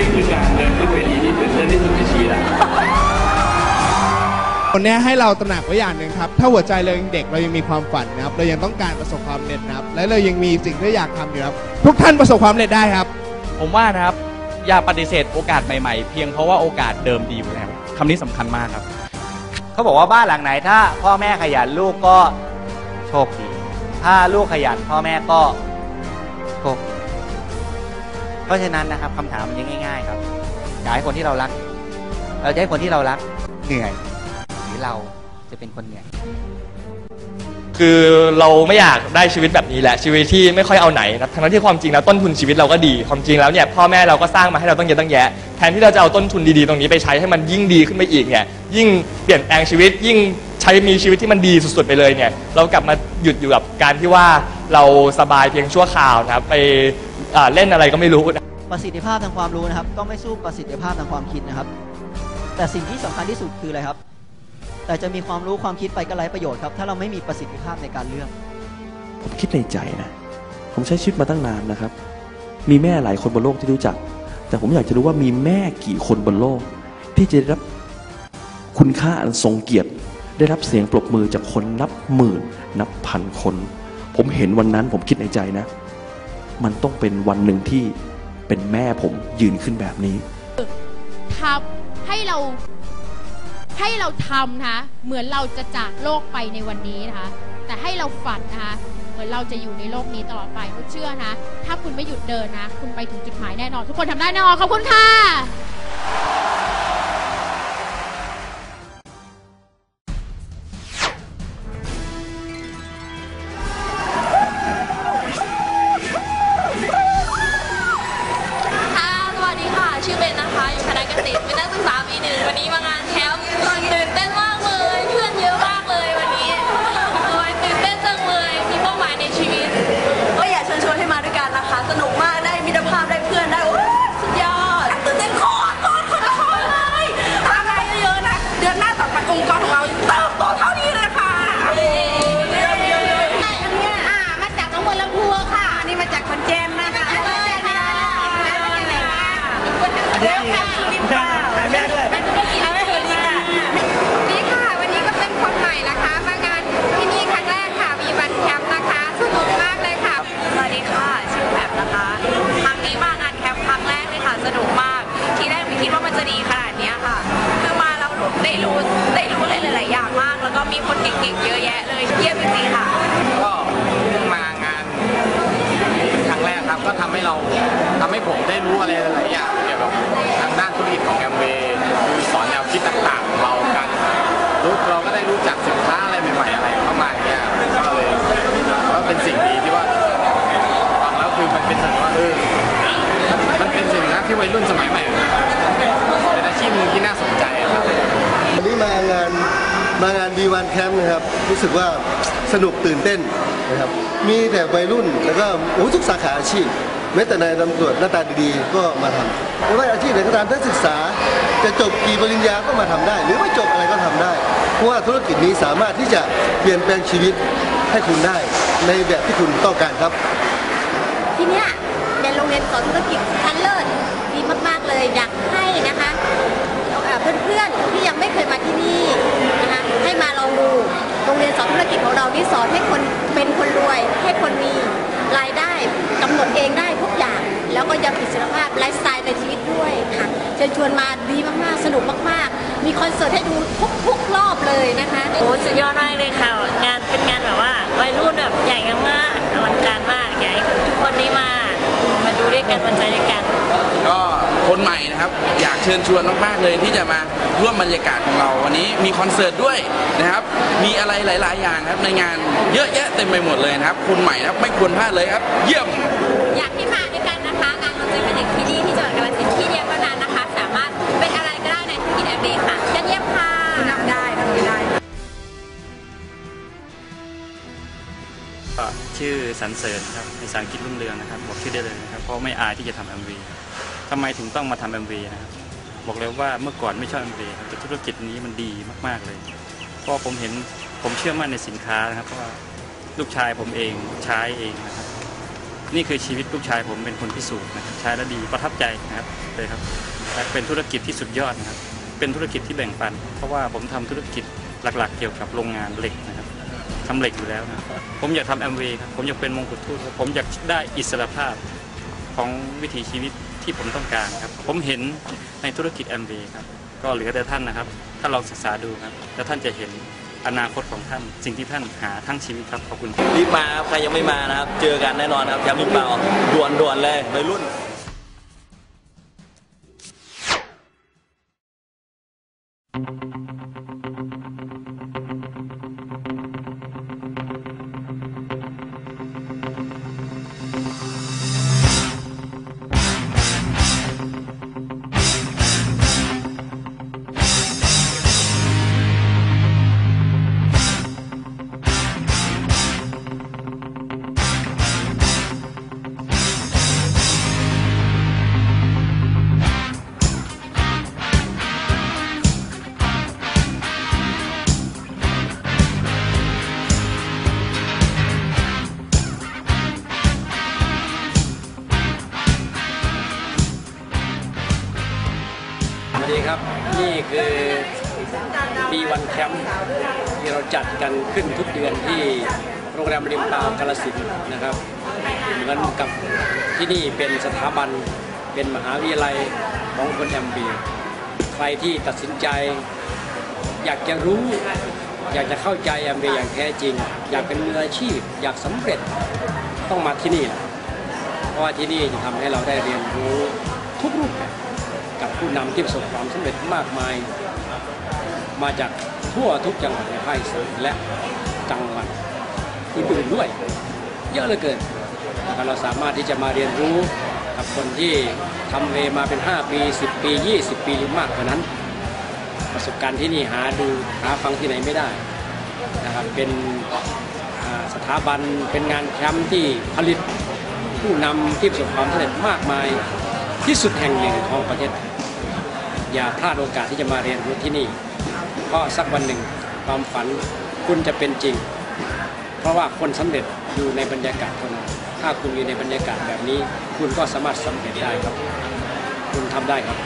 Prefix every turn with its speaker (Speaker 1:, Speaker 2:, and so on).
Speaker 1: ี่คือการเดินขึ้นเว
Speaker 2: ทีที่ตื่นเต้นที่สุดใน
Speaker 1: ชีวิตค
Speaker 3: นน
Speaker 2: ี้ให้เราตระหนักไว้อย่างหนึ่งครับ ถ้าหัวใจเรายังเด็กเรายังมีความฝันนะครับ เรายังต้องการประสบความสำเร็จนะครับ และเรายังมีสิ่งที่อยากทำอยู่ครับ ทุกท่านประสบความสำเร็จได้ครับ
Speaker 4: ผมว่านะครับ อย่าปฏิเสธโอกาสใหม่ๆ เพียงเพราะว่าโอกาสเดิมดีอยู่แล้วคำนี้สำคัญมากครับ
Speaker 5: เขาบอกว่าบ้านหลังไหนถ้า พ่อแม่ขยันลูกก็โชคดี ถ้าลูกขยันพ่อแม่ก็โชคดี เพราะฉะนั้นนะครับคำถามมันยังง่าย ๆ ครับอยากให้คนที่เรารัก เราจะให้คนที่เรารักเหนื่อย หรือเราจะเป็นคนเหนื่อย
Speaker 6: คือเราไม่อยากได้ชีวิตแบบนี้แหละชีวิตที่ไม่ค่อยเอาไหนนะทั้งที่ความจริงแล้วต้นทุนชีวิตเราก็ดีความจริงแล้วเนี่ยพ่อแม่เราก็สร้างมาให้เราต้องเยอะตั้งแยะแทนที่เราจะเอาต้นทุนดีๆตรงนี้ไปใช้ให้มันยิ่งดีขึ้นไปอีกเนี่ยยิ่งเปลี่ยนแปลงชีวิตยิ่งใช้มีชีวิตที่มันดีสุดๆไปเลยเนี่ยเรากลับมาหยุดอยู่กับการที่ว่าเราสบายเพียงชั่วคราวนะครับไปเล่นอะไรก็ไม่รู้
Speaker 7: ประสิทธิภาพทางความรู้นะครับ ก็ไม่สู้ประสิทธิภาพทางความคิดนะครับ แต่สิ่งที่สำคัญที่สุดคืออะไรครับ แต่จะมีความรู้ความคิดไปก็ไร้ประโยชน์ครับ ถ้าเราไม่มีประสิทธิภาพในการเลือก
Speaker 8: ผมคิดในใจนะ ผมใช้ชีวิตมาตั้งนานนะครับ มีแม่หลายคนบนโลกที่รู้จัก แต่ผมอยากจะรู้ว่ามีแม่กี่คนบนโลก ที่จะได้รับคุณค่าอันทรงเกียรติ ได้รับเสียงปรบมือจากคนนับหมื่น นับพันคน ผมเห็นวันนั้นผมคิดในใจนะ มันต้องเป็นวันหนึ่งที่ เป็นแม่ผมยืนขึ้นแบบนี้
Speaker 9: ทำให้เราให้เราทำนะคะเหมือนเราจะจากโลกไปในวันนี้นะคะแต่ให้เราฝันนะคะเหมือนเราจะอยู่ในโลกนี้ตลอดไปคุณเชื่อนะ ถ้าคุณไม่หยุดเดินนะ คุณไปถึงจุดหมายแน่นอน ทุกคนทำได้แน่นอนขอบคุณค่ะ
Speaker 10: ค่ะ นะคะอยู่คณะเกษตรเป็นนักศึกษาปีหนึ่งวันนี้มางานแคมป์ตื่นเต้นมากเลย เพื่อนเยอะมากเลยวันนี้โอ้ยตื่นเต้นจังเลยมีเป้าหมายในชีวิต
Speaker 11: ก็อยากเชิญชวนให้มาด้วยกันนะคะ สนุกมากได้มิตรภาพได้เพื่อนได้โอ้ยสุดยอดตื่นเต้นโคตรโคตรโคตรโคตรเลยทำอะไรเยอะๆนะ เดือนหน้าต่อไปองค์กรของเราเติบโตเท่า
Speaker 5: ที่วัยรุ่นสมัยใหม่เป็นอาชีพหนึงที่น่าสนใจครับ
Speaker 12: วันนี้มางานมางาน V1 Camp นะครับ รู้สึกว่าสนุกตื่นเต้นนะครับ มีแต่วัยรุ่นแล้วก็โอ้ทุกสาขาอาชีพแม้แต่นายตำรวจหน้าตาดีๆ ก็มาทำไม่ว่าอาชีพไหนก็ตามถ้าศึกษา จะจบกี่ปริญญาก็มาทำได้ หรือไม่จบอะไรก็ทำได้ เพราะว่าธุรกิจนี้สามารถที่จะเปลี่ยนแปลงชีวิตให้คุณได้ในแบบที่คุณต้องการครับ
Speaker 9: เป็นโรงเรียนสอนธุรกิจชั้นเลิศดีมากๆเลยอยากให้นะคะเพื่อนๆที่ยังไม่เคยมาที่นี่นะคะให้มาลองดูโรงเรียนสอนธุรกิจของเรานี่สอนให้คนเป็นคนรวย ให้คนมีรายได้กำหนดเองได้ทุกอย่าง แล้วก็ยังอิสรภาพไลฟ์สไตล์ในชีวิตด้วยค่ะเชิญชวนมาดีมากๆสนุกมากๆ มีคอนเสิร์ตให้ดูทุกๆรอบเลยนะคะ
Speaker 10: โอ้สุดยอดมากเลยค่ะงานเป็นงานแบบว่าวัยรุ่นแบบใหญ่มากอลังการมากอยากให้ทุกคนได้มา มาดูด้วยกันมาใจด้วยกัน
Speaker 13: ก็คนใหม่นะครับอยากเชิญชวนมากๆเลยที่จะมาร่วมบรรยากาศของเราวันนี้มีคอนเสิร์ตด้วยนะครับ มีอะไรหลาย ๆ อย่างครับในงานเยอะแยะเต็มไปหมดเลยนะครับ คนใหม่นะครับไม่ควรพลาดเลยครับ เยี่ยม
Speaker 9: อยากให้ ก็
Speaker 4: ชื่อสันเสริญครับภาษาอังกฤษรุ่งเรืองนะครับบอกชื่อได้เลยนะครับเพราะไม่อายที่จะทำเอ็มวีทำไมถึงต้องมาทำเอ็มวีนะครับบอกเลยว่าเมื่อก่อนไม่ชอบเอ็มวีแต่ธุรกิจนี้มันดีมากๆเลยเพราะผมเห็นผมเชื่อมั่นในสินค้านะครับเพราะว่าลูกชายผมเองใช้เองนะครับ นี่คือชีวิตลูกชายผมเป็นคนพิสูจน์นะครับใช้แล้วดีประทับใจนะครับเลยครับเป็นธุรกิจที่สุดยอดนะครับ เป็นธุรกิจที่แบ่งปัน เพราะว่าผมทำธุรกิจหลักๆ เกี่ยวกับโรงงานเหล็กนะครับ ทำเหล็กอยู่แล้วนะผมอยากทำแอมเวย์ครับผมอยากเป็นมงกุฎทูตครับผมอยากได้อิสรภาพของวิถีชีวิตที่ผมต้องการครับ ผมเห็นในธุรกิจแอมเวย์ครับ ก็เหลือแต่ท่านนะครับ ถ้าลองศึกษาดูครับ แล้วท่านจะเห็นอนาคตของท่าน สิ่งที่ท่านหาทั้งชีวิตครับขอบคุณครับ
Speaker 1: รีบมาครับใครยังไม่มานะครับ เจอกันแน่นอนครับแชมป์ลิมเปล่าด่วนด่วนๆเลยวัยรุ่น
Speaker 14: วันแคมป์ที่เราจัดกันขึ้นทุกเดือนที่โรงแรมริมปาวกาลสินนะครับเหมือนกับที่นี่เป็นสถาบันเป็นมหาวิทยาลัยของคนแอมบีใครที่ตัดสินใจ อยากจะรู้อยากจะเข้าใจแอมบีอย่างแท้จริง อยากเป็นมืออาชีพ อยากสำเร็จต้องมาที่นี่แหละเพราะว่าที่นี่จะทำให้เราได้เรียนรู้ทุกรูปแบบกับผู้นำที่ประสบความสำเร็จมากมาย มาจากทั่วทุกจังหวัดในภาคอีสานและจังหวัดอื่นๆด้วย เยอะเหลือเกินนะครับเราสามารถที่จะมาเรียนรู้กับคนที่ทำเวมาเป็น 5 ปี 10 ปี 20 ปีหรือมากกว่านั้น ประสบการณ์ที่นี่หาดูหาฟังที่ไหนไม่ได้นะครับเป็นสถาบันเป็นงานแคมป์ที่ผลิตผู้นำที่ประสบความสำเร็จมากมายที่สุดแห่งหนึ่งของประเทศไทยอย่าพลาดโอกาสที่จะมาเรียนรู้ที่นี่ เพราะสักวันหนึ่งความฝันคุณจะเป็นจริง เพราะว่าคนสำเร็จอยู่ในบรรยากาศเท่านั้นถ้าคุณอยู่ในบรรยากาศแบบนี้ คุณก็สามารถสำเร็จได้ครับ คุณทำได้ครับ